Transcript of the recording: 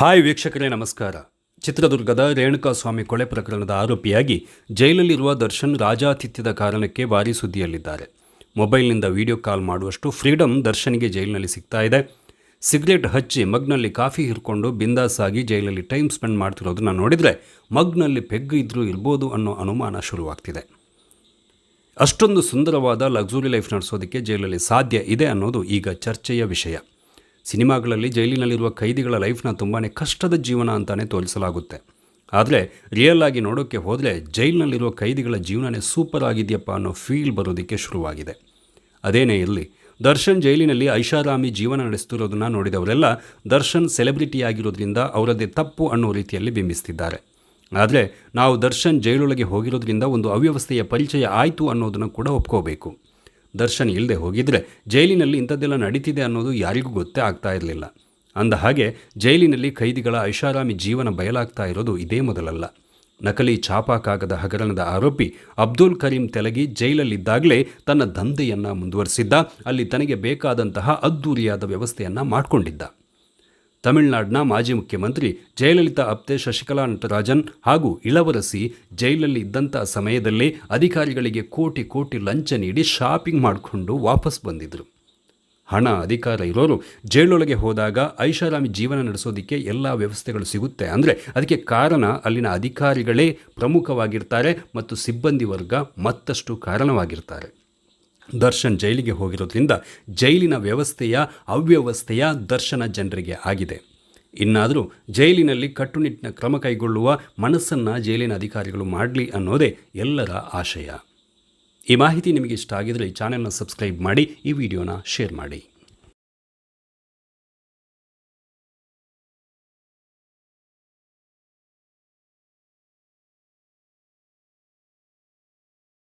Hi ವೀಕ್ಷಕರೇ, ನಮಸ್ಕಾರ. ಚಿತ್ರದುರ್ಗದ ರೇಣುಕಾಸ್ವಾಮಿ ಕೊಲೆ ಪ್ರಕರಣದ ಆರೋಪಿಯಾಗಿ ಜೈಲಲ್ಲಿರುವ ದರ್ಶನ್ ರಾಜಾತಿಥ್ಯದ ಕಾರಣಕ್ಕೆ ಭಾರೀ ಸುದ್ದಿಯಲ್ಲಿದ್ದಾರೆ. ಮೊಬೈಲ್ನಿಂದ ವಿಡಿಯೋ ಕಾಲ್ ಮಾಡುವಷ್ಟು ಫ್ರೀಡಮ್ ದರ್ಶನ್ಗೆ ಜೈಲಿನಲ್ಲಿ ಸಿಗ್ತಾ ಇದೆ. ಸಿಗರೇಟ್ ಹಚ್ಚಿ ಮಗ್ನಲ್ಲಿ ಕಾಫಿ ಹಿರ್ಕೊಂಡು ಬಿಂದಾಸಾಗಿ ಜೈಲಲ್ಲಿ ಟೈಮ್ ಸ್ಪೆಂಡ್ ಮಾಡ್ತಿರೋದನ್ನು ನೋಡಿದರೆ ಮಗ್ನಲ್ಲಿ ಪೆಗ್ ಇದ್ರೂ ಇರ್ಬೋದು ಅನ್ನೋ ಅನುಮಾನ ಶುರುವಾಗ್ತಿದೆ. ಅಷ್ಟೊಂದು ಸುಂದರವಾದ ಲಕ್ಸುರಿ ಲೈಫ್ ನಡೆಸೋದಕ್ಕೆ ಜೈಲಲ್ಲಿ ಸಾಧ್ಯ ಇದೆ ಅನ್ನೋದು ಈಗ ಚರ್ಚೆಯ ವಿಷಯ. ಸಿನಿಮಾಗಳಲ್ಲಿ ಜೈಲಿನಲ್ಲಿರುವ ಕೈದಿಗಳ ಲೈಫ್ನ ತುಂಬಾ ಕಷ್ಟದ ಜೀವನ ಅಂತಲೇ ತೋರಿಸಲಾಗುತ್ತೆ. ಆದರೆ ರಿಯಲ್ ಆಗಿ ನೋಡೋಕ್ಕೆ ಹೋದರೆ ಜೈಲಿನಲ್ಲಿರುವ ಕೈದಿಗಳ ಜೀವನನೇ ಸೂಪರ್ ಆಗಿದೆಯಪ್ಪ ಅನ್ನೋ ಫೀಲ್ ಬರೋದಕ್ಕೆ ಶುರುವಾಗಿದೆ. ಅದೇನೇ ಇರಲಿ, ದರ್ಶನ್ ಜೈಲಿನಲ್ಲಿ ಐಷಾರಾಮಿ ಜೀವನ ನಡೆಸ್ತಿರೋದನ್ನು ನೋಡಿದವರೆಲ್ಲ ದರ್ಶನ್ ಸೆಲೆಬ್ರಿಟಿ ಆಗಿರೋದ್ರಿಂದ ಅವರದ್ದೇ ತಪ್ಪು ಅನ್ನೋ ರೀತಿಯಲ್ಲಿ ಬಿಂಬಿಸ್ತಿದ್ದಾರೆ. ಆದರೆ ನಾವು ದರ್ಶನ್ ಜೈಲೊಳಗೆ ಹೋಗಿರೋದ್ರಿಂದ ಒಂದು ಅವ್ಯವಸ್ಥೆಯ ಪರಿಚಯ ಆಯಿತು ಅನ್ನೋದನ್ನು ಕೂಡ ಒಪ್ಕೋಬೇಕು. ದರ್ಶನ್ ಇಲ್ಲದೆ ಹೋಗಿದ್ರೆ ಜೈಲಿನಲ್ಲಿ ಇಂಥದ್ದೆಲ್ಲ ನಡೀತಿದೆ ಅನ್ನೋದು ಯಾರಿಗೂ ಗೊತ್ತೇ ಆಗ್ತಾ ಇರಲಿಲ್ಲ. ಅಂದ ಹಾಗೆ ಜೈಲಿನಲ್ಲಿ ಖೈದಿಗಳ ಐಷಾರಾಮಿ ಜೀವನ ಬಯಲಾಗ್ತಾ ಇರೋದು ಇದೇ ಮೊದಲಲ್ಲ. ನಕಲಿ ಛಾಪಾ ಕಾಗದ ಹಗರಣದ ಆರೋಪಿ ಅಬ್ದುಲ್ ಕರೀಂ ತೆಲಗಿ ಜೈಲಲ್ಲಿದ್ದಾಗಲೇ ತನ್ನ ದಂಧೆಯನ್ನು ಮುಂದುವರಿಸಿದ್ದ, ಅಲ್ಲಿ ತನಗೆ ಬೇಕಾದಂತಹ ಅದ್ದೂರಿಯಾದ ವ್ಯವಸ್ಥೆಯನ್ನು ಮಾಡಿಕೊಂಡಿದ್ದ. ತಮಿಳುನಾಡಿನ ಮಾಜಿ ಮುಖ್ಯಮಂತ್ರಿ ಜಯಲಲಿತಾ ಅಪ್ತೆ ಶಶಿಕಲಾ ನಟರಾಜನ್ ಹಾಗೂ ಇಳವರಸಿ ಜೈಲಲ್ಲಿ ಇದ್ದಂಥ ಸಮಯದಲ್ಲೇ ಅಧಿಕಾರಿಗಳಿಗೆ ಕೋಟಿ ಕೋಟಿ ಲಂಚ ನೀಡಿ ಶಾಪಿಂಗ್ ಮಾಡಿಕೊಂಡು ವಾಪಸ್ ಬಂದಿದ್ದರು ಹಣ ಅಧಿಕಾರ ಇರೋರು ಜೈಲೊಳಗೆ ಹೋದಾಗ ಐಷಾರಾಮಿ ಜೀವನ ನಡೆಸೋದಕ್ಕೆ ಎಲ್ಲ ವ್ಯವಸ್ಥೆಗಳು ಸಿಗುತ್ತೆ ಅಂದರೆ ಅದಕ್ಕೆ ಕಾರಣ ಅಲ್ಲಿನ ಅಧಿಕಾರಿಗಳೇ ಪ್ರಮುಖವಾಗಿರ್ತಾರೆ ಮತ್ತು ಸಿಬ್ಬಂದಿ ವರ್ಗ ಮತ್ತಷ್ಟು ಕಾರಣವಾಗಿರ್ತಾರೆ. ದರ್ಶನ್ ಜೈಲಿಗೆ ಹೋಗಿರೋದ್ರಿಂದ ಜೈಲಿನ ವ್ಯವಸ್ಥೆಯ ಅವ್ಯವಸ್ಥೆಯ ದರ್ಶನ ಜನರಿಗೆ ಆಗಿದೆ. ಇನ್ನಾದರೂ ಜೈಲಿನಲ್ಲಿ ಕಟ್ಟುನಿಟ್ಟಿನ ಕ್ರಮ ಕೈಗೊಳ್ಳುವ ಮನಸ್ಸನ್ನು ಜೈಲಿನ ಅಧಿಕಾರಿಗಳು ಮಾಡಲಿ ಅನ್ನೋದೇ ಎಲ್ಲರ ಆಶಯ. ಈ ಮಾಹಿತಿ ನಿಮಗೆ ಇಷ್ಟ ಆಗಿದರೆ ಈ ಚಾನೆಲ್ನ ಸಬ್ಸ್ಕ್ರೈಬ್ ಮಾಡಿ, ಈ ವಿಡಿಯೋನ ಶೇರ್ ಮಾಡಿ.